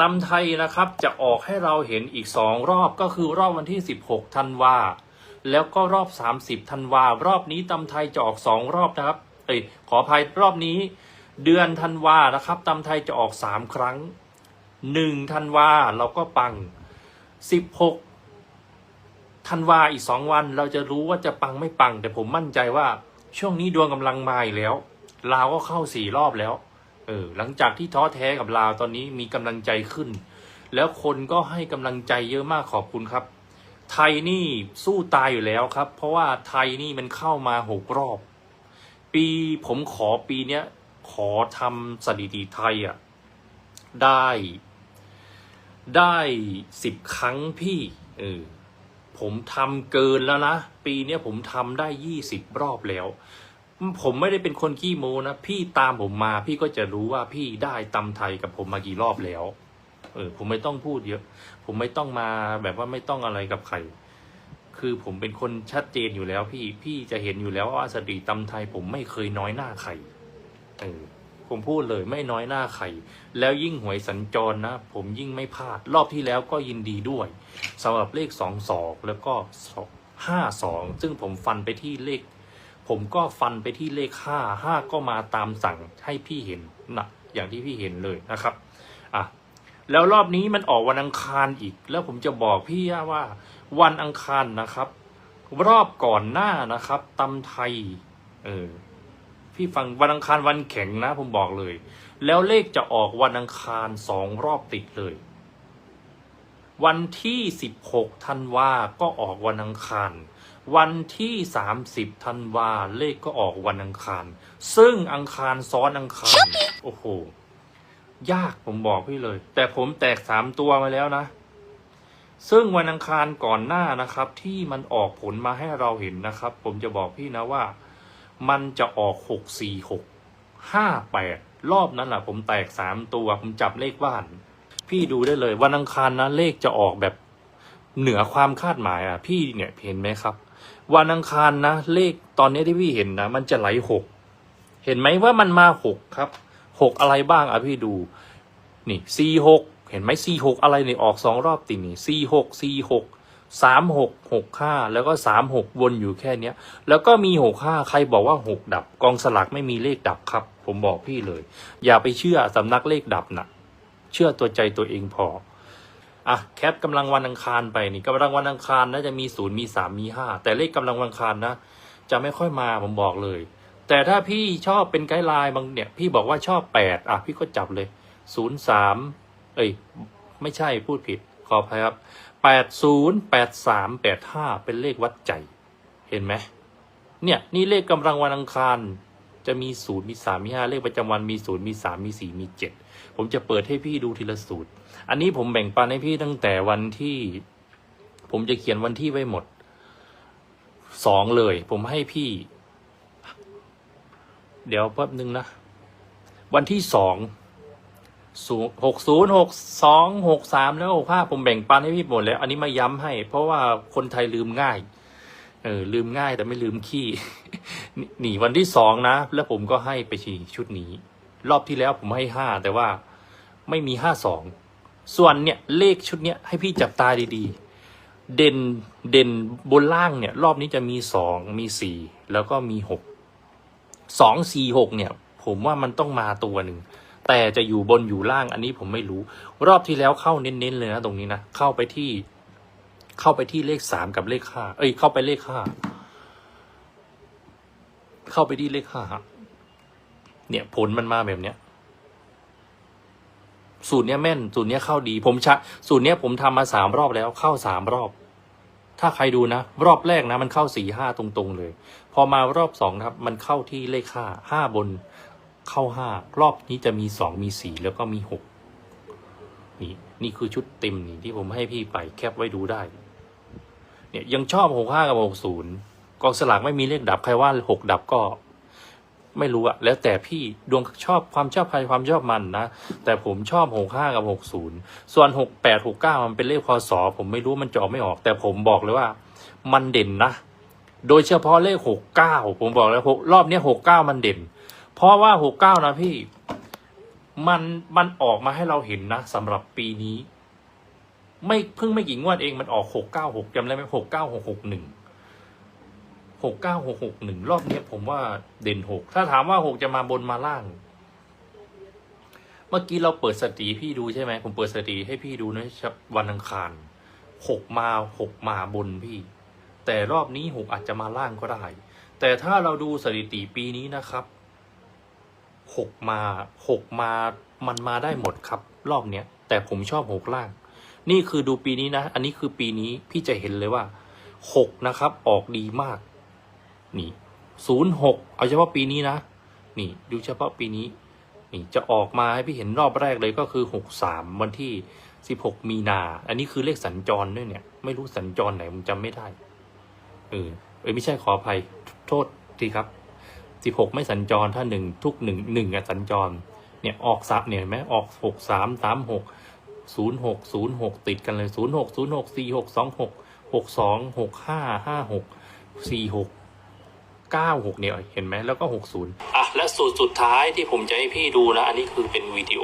ตำไทยนะครับจะออกให้เราเห็นอีกสองรอบก็คือรอบวันที่ 16ธันวาแล้วก็รอบ 30ธันวารอบนี้ตำไทยจะออกสองรอบนะครับเอ้ยขออภัยรอบนี้ เดือนธันวานะครับตำไทยจะออกสามครั้งหนึ่งธันวาเราก็ปังสิบหกธันวาอีกสองวัน เราจะรู้ว่าจะปังไม่ปัง แต่ผมมั่นใจว่าช่วงนี้ดวงกำลังมาอีกแล้วลาวก็เข้าสี่รอบแล้ว ออหลังจากที่ท้อแท้กับลาวตอนนี้มีกำลังใจขึ้น แล้วคนก็ให้กำลังใจเยอะมากขอบคุณครับ ไทยนี่สู้ตายอยู่แล้วครับ เพราะว่าไทยนี่มันเข้ามาหกรอบ ปีผมขอปีเนี้ยขอทำสถิติไทยอะได้ ได้สิบครั้งพี่เออผมทำเกินแล้วนะ ปีเนี้ยผมทำได้ยี่สิบรอบแล้ว ผมไม่ได้เป็นคนขี้โมนะ พี่ตามผมมาพี่ก็จะรู้ว่าพี่ได้ตำไทยกับผมมากี่รอบแล้ว เออ ผมไม่ต้องพูดเยอะ ผมไม่ต้องมาแบบว่าไม่ต้องอะไรกับใคร คือผมเป็นคนชัดเจนอยู่แล้ว พี่ พี่จะเห็นอยู่แล้วว่าสตรีตำไทย ผมไม่เคยน้อยหน้าใคร เออ ผมพูดเลยไม่น้อยหน้าใคร แล้วยิ่งหวยสัญจรนะ ผมยิ่งไม่พลาด รอบที่แล้วก็ยินดีด้วยสำหรับเลขสองสองแล้วก็ห้าสอง ซึ่งผมฟันไปที่เลข ผมก็ฟันไปที่เลขห้าห้าก็มาตามสั่งให้พี่เห็นนะอย่างที่พี่เห็นเลยนะครับอะแล้วรอบนี้มันออกวันอังคารอีก แล้วผมจะบอกพี่ว่า วันอังคารนะครับ รอบก่อนหน้านะครับตำไทย เออพี่ฟังวันอังคารวันแข็งนะ ผมบอกเลย แล้วเลขจะออกวันอังคารสองรอบติดเลย วันที่สิบหกธันวาก็ออกวันอังคาร วันที่สามสิบธันวาเลขก็ออกวันอังคาร ซึ่งอังคารซ้อนอังคาร โอ้โห ยากผมบอกพี่เลย แต่ผมแตกสามตัวมาแล้วนะ ซึ่งวันอังคารก่อนหน้านะครับ ที่มันออกผลมาให้เราเห็นนะครับ ผมจะบอกพี่นะว่า มันจะออกหกสี่หกห้าแปดรอบนั้นแหละผมแตกสามตัว ผมจับเลขบ้าน พี่ดูได้เลย วันอังคารนะเลขจะออกแบบเหนือความคาดหมายอะ พี่เนี่ยเห็นไหมครับ วันอังคารนะ เลขตอนนี้ที่พี่เห็นนะ มันจะไหลหกเห็นไหมว่ามันมาหกครับหกอะไรบ้างอะพี่ดู นี่สี่หกเห็นไหมสี่หกอะไรเนี่ยออกสองรอบติดนี่สี่หกสี่หกสามหกหกห้าแล้วก็สามหกวนอยู่แค่เนี้ย แล้วก็มีหกห้าใครบอกว่าหกดับ กองสลักไม่มีเลขดับครับ ผมบอกพี่เลย อย่าไปเชื่อสำนักเลขดับนะเชื่อตัวใจตัวเองพอ อะแคปกำลังวันอังคารไปนี่กำลังวันอังคารนะจะมีศูนย์มีสามมีห้าแต่เลขกำลังวันอังคารนะ จะไม่ค่อยมาผมบอกเลย แต่ถ้าพี่ชอบเป็นไกด์ไลน์บางเนี่ย พี่บอกว่าชอบแปดอะพี่ก็จับเลยศูนย์สามเอ้ยไม่ใช่พูดผิดขออภัยครับแปดศูนย์แปดสามแปดห้าเป็นเลขวัดใจ เห็นไหมเนี่ยนี่เลขกำลังวันอังคารจะมีศูนย์มีสามมีห้าเลขประจำวันมีศูนย์มีสามมีสี่มีเจ็ดผมจะเปิดให้พี่ดูทีละสูตร อันนี้ผมแบ่งปันให้พี่ตั้งแต่วันที่ ผมจะเขียนวันที่ไว้หมดสองเลย ผมให้พี่ เดี๋ยวแป๊บนึงนะ วันที่สองหกศูนย์หกสองหกสามแล้วหกห้าผมแบ่งปันให้พี่หมดแล้ว อันนี้มาย้ำให้ เพราะว่าคนไทยลืมง่าย เออ ลืมง่ายแต่ไม่ลืมขี้ หนีวันที่สองนะ แล้วผมก็ให้ไปชีชุดนี้ รอบที่แล้วผมให้ห้าแต่ว่าไม่มีห้าสอง ส่วนเนี่ยเลขชุดเนี้ยให้พี่จับตาดีๆ เด่นเด่นบนล่างเนี่ย รอบนี้จะมีสองมีสี่แล้วก็มีหกสองสี่หกเนี่ย ผมว่ามันต้องมาตัวหนึ่งแต่จะอยู่บนอยู่ล่างอันนี้ผมไม่รู้ รอบที่แล้วเข้าเน้นๆเลยนะตรงนี้นะเข้าไปที่ เข้าไปที่เลขสามกับเลขห้าเอ้ยเข้าไปเลขห้าเข้าไปที่เลขห้าเนี่ยผลมันมาแบบเนี้ย สูตรเนี้ยแม่น สูตรเนี้ยเข้าดี ผมชะสูตรเนี้ยผมทำมาสามรอบแล้วเข้าสามรอบ ถ้าใครดูนะ รอบแรกนะ มันเข้าสี่ห้าตรงๆเลย พอมารอบสองนะครับ มันเข้าที่เลขห้าห้าบนเข้าห้ารอบนี้จะมีสองมีสี่แล้วก็มีหกนี่นี่คือชุดเต็มนี่ที่ผมให้พี่ไปแคปไว้ดูได้ เนี่ยยังชอบหกห้ากับหกศูนย์กองสลากไม่มีเลขดับใครว่าหกดับก็ ไม่รู้อะแล้วแต่พี่ดวงชอบความชอบใครความชอบมันนะ แต่ผมชอบหกห้ากับหกศูนย์ส่วนหกแปดหกเก้ามันเป็นเลขพศผมไม่รู้มันจะออกไม่ออก แต่ผมบอกเลยว่า มันเด่นนะ โดยเฉพาะเลขหกเก้าผมบอกแล้วหกรอบเนี้หกเก้ามันเด่น เพราะว่าหกเก้านะพี่ มันมันออกมาให้เราเห็นนะสำหรับปีนี้ ไม่เพิ่งไม่กี่งวดเองมันออกหกเก้าหกจำได้ไหมหกเก้าหกหกหนึ่ง หกเก้าหกหกหนึ่งรอบเนี้ยผมว่าเด่นหกถ้าถามว่าหกจะมาบนมาล่าง เมื่อกี้เราเปิดสตรีพี่ดูใช่ไหมผมเปิดสตรีให้พี่ดูนะครับวันอังคารหกมาหกมาบนพี่ แต่รอบนี้หกอาจจะมาล่างก็ได้ แต่ถ้าเราดูสถิติปีนี้นะครับหกมาหกมามันมาได้หมดครับ รอบเนี้ยแต่ผมชอบหกล่าง นี่คือดูปีนี้นะ อันนี้คือปีนี้พี่จะเห็นเลยว่าหกนะครับ ออกดีมาก นี่ศูนย์หกเอาเฉพาะปีนี้นะ นี่ ดูเฉพาะปีนี้ นี่จะออกมาให้พี่เห็นรอบแรกเลยก็คือหกสามวันที่สิบหกมีนา อันนี้คือเลขสัญจรด้วยเนี่ย ไม่รู้สัญจรไหนผมจำไม่ได้ เออเอ้ยไม่ใช่ขออภัย โทษทีครับสิบหกไม่สัญจรถ้าหนึ่งทุกหนึ่งหนึ่งอะสัญจร เนี่ยออกซับเนี่ยเห็นไหมออกหกสามสามหกศูนย์หกศูนย์หกติดกันเลยศูนย์หกศูนย์หกสี่หกสองหกหกสองหกห้าห้าหกสี่หก เก้าหกเนี่ยเห็นไหมแล้วก็หกศูนย์อะ และสูตรสุดท้ายที่ผมจะให้พี่ดูนะ อันนี้คือเป็นวิดีโอ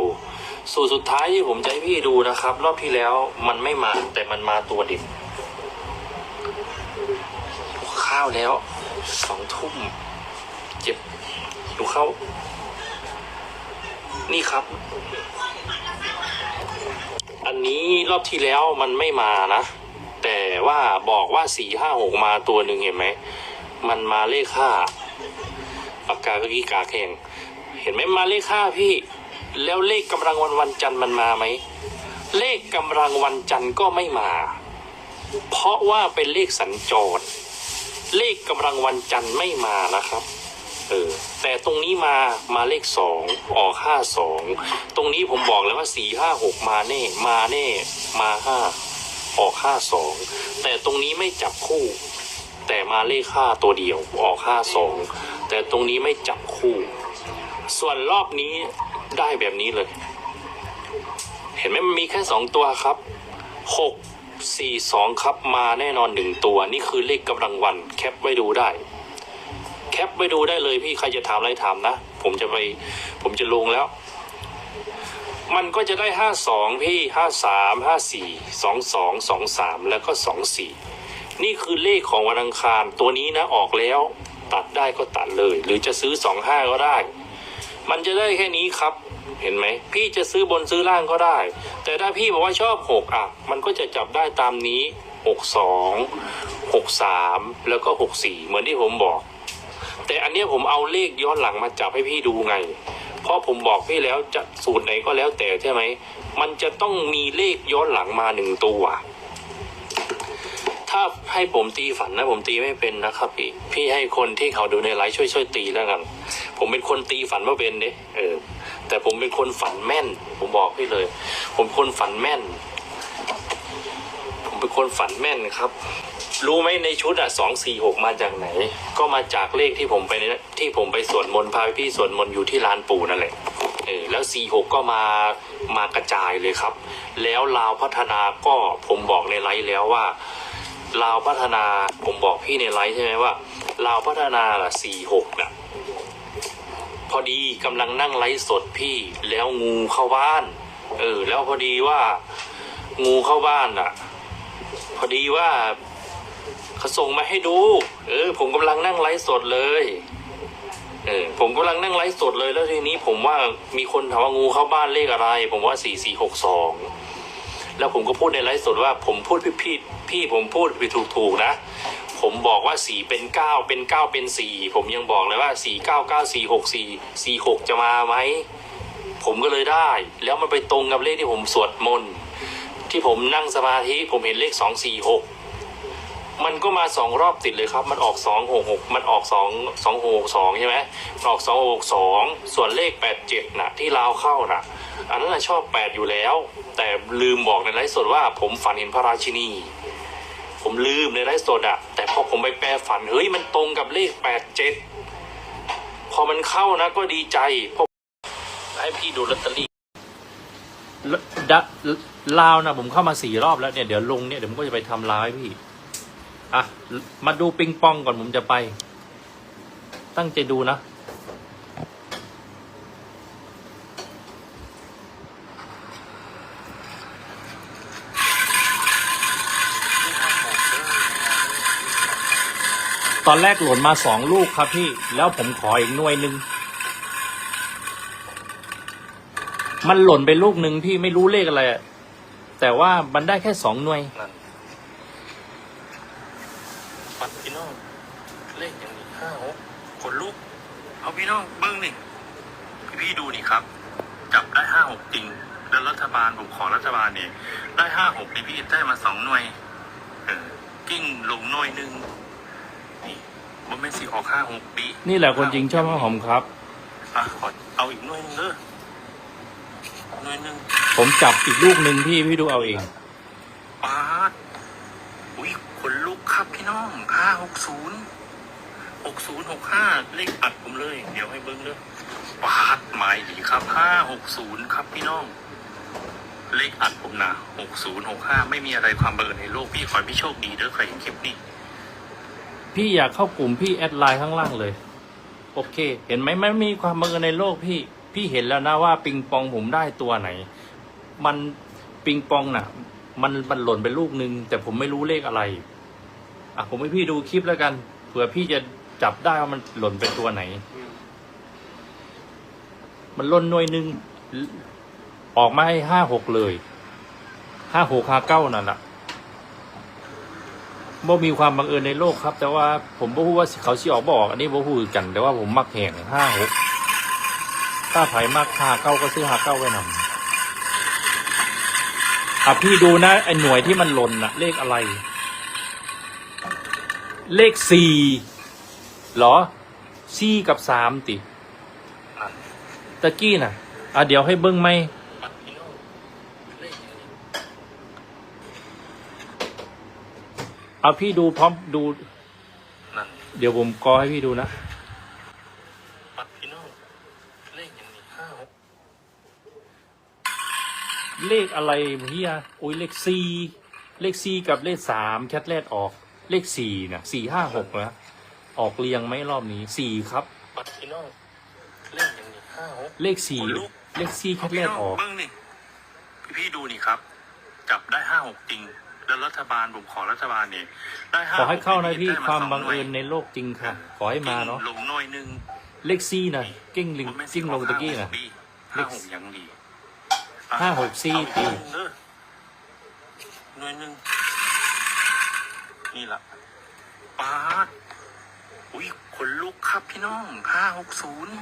สูตรสุดท้ายที่ผมจะให้พี่ดูนะครับ รอบที่แล้วมันไม่มาแต่มันมาตัวเด็กข้าวแล้วสองทุ่มเจ็บดูเข้า นี่ครับ อันนี้รอบที่แล้วมันไม่มานะ แต่ว่าบอกว่าสี่ห้าหกมาตัวหนึ่งเห็นไหม มันมาเลขห้าปากกาเมื่อกี้กาแข่งเห็นไหมมาเลขห้าพี่ แล้วเลขกำลังวันวันจันทร์มันมาไหม เลขกำลังวันจันทร์ก็ไม่มา เพราะว่าเป็นเลขสัญจร เลขกำลังวันจันทร์ไม่มานะครับเออแต่ตรงนี้มามาเลขสองออกห้าสองตรงนี้ผมบอกแล้วว่าสี่ห้าหกมาแน่ มาแน่ มาห้าออกห้าสองแต่ตรงนี้ไม่จับคู่ แต่มาเลขห้าตัวเดียวออกห้าสองแต่ตรงนี้ไม่จับคู่ ส่วนรอบนี้ได้แบบนี้เลย เห็นไหมมันมีแค่สองตัวครับหกสี่สองครับมาแน่นอนหนึ่งตัวนี่คือเลขกำลังวัน แคปไว้ดูได้ แคปไว้ดูได้เลยพี่ใครจะถามอะไรถามนะ ผมจะไปผมจะลงแล้วมันก็จะได้ห้าสองพี่ห้าสามห้าสี่สองสองสองสามแล้วก็สองสี่ นี่คือเลขของวันอังคาร ตัวนี้นะออกแล้วตัดได้ก็ตัดเลย หรือจะซื้อสองห้าก็ได้ มันจะได้แค่นี้ครับ เห็นไหม พี่จะซื้อบนซื้อล่างก็ได้ แต่ถ้าพี่บอกว่าชอบหกอะ มันก็จะจับได้ตามนี้หกสองหกสามแล้วก็หกสี่เหมือนที่ผมบอก แต่อันนี้ผมเอาเลขย้อนหลังมาจับให้พี่ดูไง เพราะผมบอกพี่แล้วจะสูตรไหนก็แล้วแต่ใช่ไหม มันจะต้องมีเลขย้อนหลังมาหนึ่งตัว ถ้าให้ผมตีฝันนะ ผมตีไม่เป็นนะครับ พี่พี่ให้คนที่เขาดูในไลฟ์ช่วยช่วยตีแล้วกัน ผมเป็นคนตีฝันว่าเป็นเด้เออ แต่ผมเป็นคนฝันแม่น ผมบอกพี่เลย ผมคนฝันแม่น ผมเป็นคนฝันแม่นครับ รู้ไหมในชุดอะสองสี่หกมาจากไหน ก็มาจากเลขที่ผมไปเนี่ยที่ผมไปสวดมนต์พาพี่สวดมนต์อยู่ที่ลานปู่นั่นแหละเออแล้วสี่หกก็มามากระจายเลยครับ แล้วลาวพัฒนาก็ผมบอกในไลฟ์แล้วว่า ลาวพัฒนาผมบอกพี่ในไลฟ์ใช่ไหมว่าลาวพัฒนาล่ะสี่หกน่ะ พอดีกำลังนั่งไลฟ์สดพี่แล้วงูเข้าบ้าน เออ แล้วพอดีว่า งูเข้าบ้านอะ พอดีว่าเขาส่งมาให้ดู เออ ผมกำลังนั่งไลฟ์สดเลยเออผมกำลังนั่งไลฟ์สดเลยแล้วทีนี้ผมว่ามีคนถามว่างูเข้าบ้านเลขอะไร ผมว่าสี่สี่หกสอง แล้วผมก็พูดในไลฟ์สดว่าผมพูดพี่พี่พี่ผมพูดไปถูกถูกๆนะ ผมบอกว่าสี่เป็นเก้าเป็นเก้าเป็นสี่ผมยังบอกเลยว่าสี่เก้าเก้าสี่หกสี่สี่หกจะมาไหมผมก็เลยได้ แล้วมันไปตรงกับเลขที่ผมสวดมนต์ที่ผมนั่งสมาธิผมเห็นเลขสองสี่หก มันก็มาสองรอบติดเลยครับ มันออกสองหกหกมันออกสองสองหกสองใช่ไหมออกสองหกสองส่วนเลขแปดเจ็ดน่ะ ที่ลาวเข้าน่ะ อันนั้นนะชอบแปดอยู่แล้ว แต่ลืมบอกในไลฟ์สดว่า ผมฝันเห็นพระราชินี ผมลืมในไลฟ์สดอะแต่พอผมไปแปลฝันเฮ้ยมันตรงกับเลขแปดเจ็ดพอมันเข้านะก็ดีใจเพราะให้พี่ดูลอตเตอรี่ลาวนะผมเข้ามาสี่รอบแล้วเนี่ยเดี๋ยวลงเนี่ยเดี๋ยวผมก็จะไปทำลาวให้พี่ อะมาดูปิงปองก่อนผมจะไป ตั้งใจดูนะ ตอนแรกหล่นมาสองลูกครับพี่ แล้วผมขออีกหน่วยหนึ่งมันหล่นไปลูกหนึ่งพี่ไม่รู้เลขอะไร แต่ว่ามันได้แค่สองหน่วย ปัดพี่น้องเลขอย่างนี้ห้าหกขนลุกเอาพี่น้องเบิ้งนี่พี่พี่ดูนี่ครับ จับได้ห้าหกจริงแล้วรัฐบาลผมขอรัฐบาลเนี่ยได้ห้าหกนี่พี่ได้มาสองหน่วยเออกิ้งลงหน่วยหนึ่งนี่มันไม่นสีออกห้าหกปีนี่แหละคนจริงชอบข้าวหอมครับอะขอเอาอีกหน่วยหนึงเด้อหน่วยหนึ่งผมจับอีกลูกหนึ่งพี่พี่ดูเอาเองปาดอุ้ยขนลุกครับพี่น้องห้าหกศูนย์หกศูนย์หกห้าเลขอัดผมเลย เดี๋ยวให้เบิ้งเลยปาดหมายดีครับห้าหกศูนย์ครับพี่น้อง เลขอัดผมนะหกศูนย์หกห้าไม่มีอะไรความเบิร์ในโลกพี่ขอพี่โชคดีเด้อใครเห็นคลิปนี้ พี่อยากเข้ากลุ่มพี่แอดไลน์ข้างล่างเลย โอเค เห็นไหมไมันมีความบังเอิญในโลกพี่ พี่เห็นแล้วนะว่าปิงปองผมได้ตัวไหน มันปิงปองน่ะ มันมันหล่นไปลูกนึงแต่ผมไม่รู้เลขอะไร อะผมให้พี่ดูคลิปแล้วกัน เผื่อพี่จะจับได้ว่ามันหล่นเป็นตัวไหน มันหล่นหน่วยหนึ่งออกมาให้ห้าหกเลยห้าหกห้าเก้านั่นแหละบ่มีความบังเอิญในโลกครับ แต่ว่าผมบ่ฮู้ว่าเขาสิออกบอก อันนี้บ่ฮู้กัน แต่ว่าผมมักแห่งห้าหกถ้าไผมักห้าเก้าก็ซื้อห้าเก้าไว้นำอะพี่ดูนะไอ้หน่วยที่มันหล่นน่ะเลขอะไร เลขสี่หรอสี่กับสามติ ตะกี้น่ะ อะ เดี๋ยวให้เบิ้งไหมปัดพี่น้องเอาพี่ดูพร้อมดู เดี๋ยวผมกอให้พี่ดูนะปัดพี่น้องเลขอย่างนี้ห้าเลขอะไรเฮียโอ้ยเลขสี่เลขสี่กับเลขสามแคทแรดออก เลขสี่นะสี่ห้าหกนะออกเรียงไหมรอบนี้สี่ครับปัดพี่น้องเลขอย่างนี้ห้าหก เลขสี่เลขสี่แคทแรดออก เบิ้งนี่พี่พี่ดูนี่ครับ จับได้ห้าหกจริง แล้วรัฐบาลผมขอรัฐบาลเนี่ยได้ห้าขอให้เข้านะพี่ได้ความสอบังเอิญหน่วยในโลกจริงค่ะ ขอให้มาเนาะลงหน่อยหนึงเลขสี่นะกิ้งลิงผมไม่กิ้งลงตะกี้นะห้าหกยังดี ห้าหกสี่เอาอีกปีหนึ่งเด้อหน่วยหนึ่ง นี่ละปาดอุ้ยขนลุกครับพี่น้องห้าหกศูนย์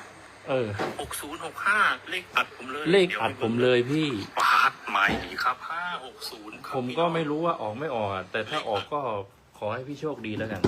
เออ หกศูนย์หกห้าเลขอัดผมเลยเลขอัดผมเลยพี่ปาดหมายดีครับห้าหกศูนย์ ผมก็ไม่รู้ว่าออกไม่ออกอะแต่ถ้าออกก็ขอให้พี่โชคดีแล้วกัน